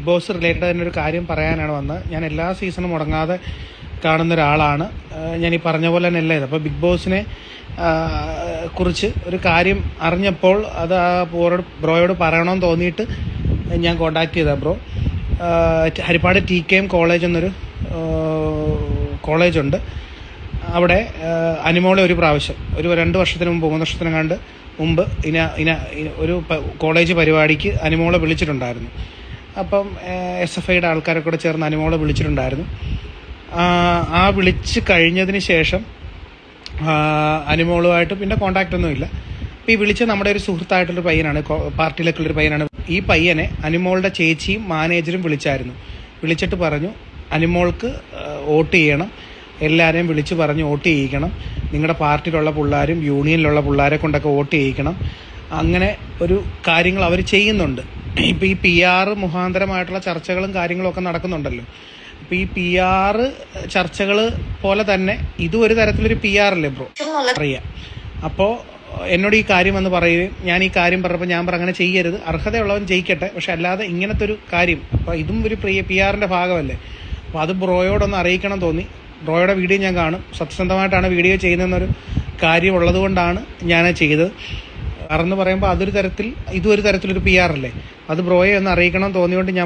Big boss related തന്നെ ഒരു കാര്യം പറയാനാണ് വന്നത്. ഞാൻ എല്ലാ സീസണും മുടങ്ങാതെ കാണുന്ന ഒരാളാണ്. ഞാൻ ഈ പറഞ്ഞ പോലെ തന്നെ അല്ല ഇത് അപ്പോൾ ബിഗ് ബോസിനെ കുറിച്ച് ഒരു കാര്യം അറിഞ്ഞപ്പോൾ അത് ആ ബ്രോയോട് ബ്രോയോട് പറയണമെന്ന് തോന്നിയിട്ട് ഞാൻ കോണ്ടാക്ട് ചെയ്ത bro. Harippad T K M college എന്നൊരു കോളേജുണ്ട്. അവിടെ അനുമോളെ ഒരു പ്രാവശ്യം ഒരു രണ്ട് വർഷത്തിന് മുമ്പ് മൂന്ന് വർഷത്തിന് കണ്ട് മുമ്പ് ഇന ഇന- ഒരു കോളേജ് പരിപാടിക്ക് അനുമോളെ വിളിച്ചിട്ടുണ്ടായിരുന്നു. അപ്പം എസ് എഫ് ഐയുടെ ആൾക്കാരെ കൂടെ ചേർന്ന് അനിമോളെ വിളിച്ചിട്ടുണ്ടായിരുന്നു. ആ, വിളിച്ച് കഴിഞ്ഞതിന് ശേഷം അനുമോളുമായിട്ട് പിന്നെ കോണ്ടാക്റ്റ് ഒന്നുമില്ല അപ്പോൾ ഈ വിളിച്ച നമ്മുടെ ഒരു സുഹൃത്തായിട്ടുള്ള പയ്യനാണ് പാർട്ടിയിലേക്കുള്ളൊരു പയ്യനാണ്. ഈ പയ്യനെ അനിമോളുടെ ചേച്ചിയും മാനേജരും വിളിച്ചായിരുന്നു. വിളിച്ചിട്ട് പറഞ്ഞു അനിമോൾക്ക് വോട്ട് ചെയ്യണം. എല്ലാവരെയും വിളിച്ച് പറഞ്ഞ് വോട്ട് ചെയ്യിക്കണം. നിങ്ങളുടെ പാർട്ടിയിലുള്ള പിള്ളേരും യൂണിയനിലുള്ള പിള്ളേരെ കൊണ്ടൊക്കെ വോട്ട് ചെയ്യിക്കണം. അങ്ങനെ ഒരു കാര്യങ്ങൾ അവർ ചെയ്യുന്നുണ്ട്. ഇപ്പം ഈ പി ആർ മുഖാന്തരമായിട്ടുള്ള ചർച്ചകളും കാര്യങ്ങളും ഒക്കെ നടക്കുന്നുണ്ടല്ലോ. അപ്പോൾ ഈ പി ആർ ചർച്ചകൾ പോലെ തന്നെ ഇതും ഒരു തരത്തിലൊരു പി ആർ അല്ലേ ബ്രോ? അറിയാം. അപ്പോൾ എന്നോട് ഈ കാര്യം എന്ന് പറയുകയും ഞാൻ ഈ കാര്യം പറഞ്ഞപ്പോൾ ഞാൻ പറഞ്ഞു അങ്ങനെ ചെയ്യരുത്. അർഹതയുള്ളവൻ ജയിക്കട്ടെ. പക്ഷെ അല്ലാതെ ഇങ്ങനത്തെ ഒരു കാര്യം അപ്പോൾ ഇതും ഒരു പ്രിയ പി ആറിന്റെ ഭാഗമല്ലേ. അപ്പോൾ അത് ബ്രോയോടൊന്ന് അറിയിക്കണം തോന്നി. ബ്രോയുടെ വീഡിയോ ഞാൻ കാണും. സത്യസന്ധമായിട്ടാണ് വീഡിയോ ചെയ്യുന്നതെന്നൊരു കാര്യം ഉള്ളതുകൊണ്ടാണ് ഞാൻ ചെയ്തത്. കാരണം എന്ന് പറയുമ്പോൾ അതൊരു തരത്തിൽ ഇതും ഒരു തരത്തിലൊരു പി ആർ അല്ലേ. അത് ബ്രോയെ ഒന്ന് അറിയിക്കണം തോന്നിയോണ്ട് ഞാൻ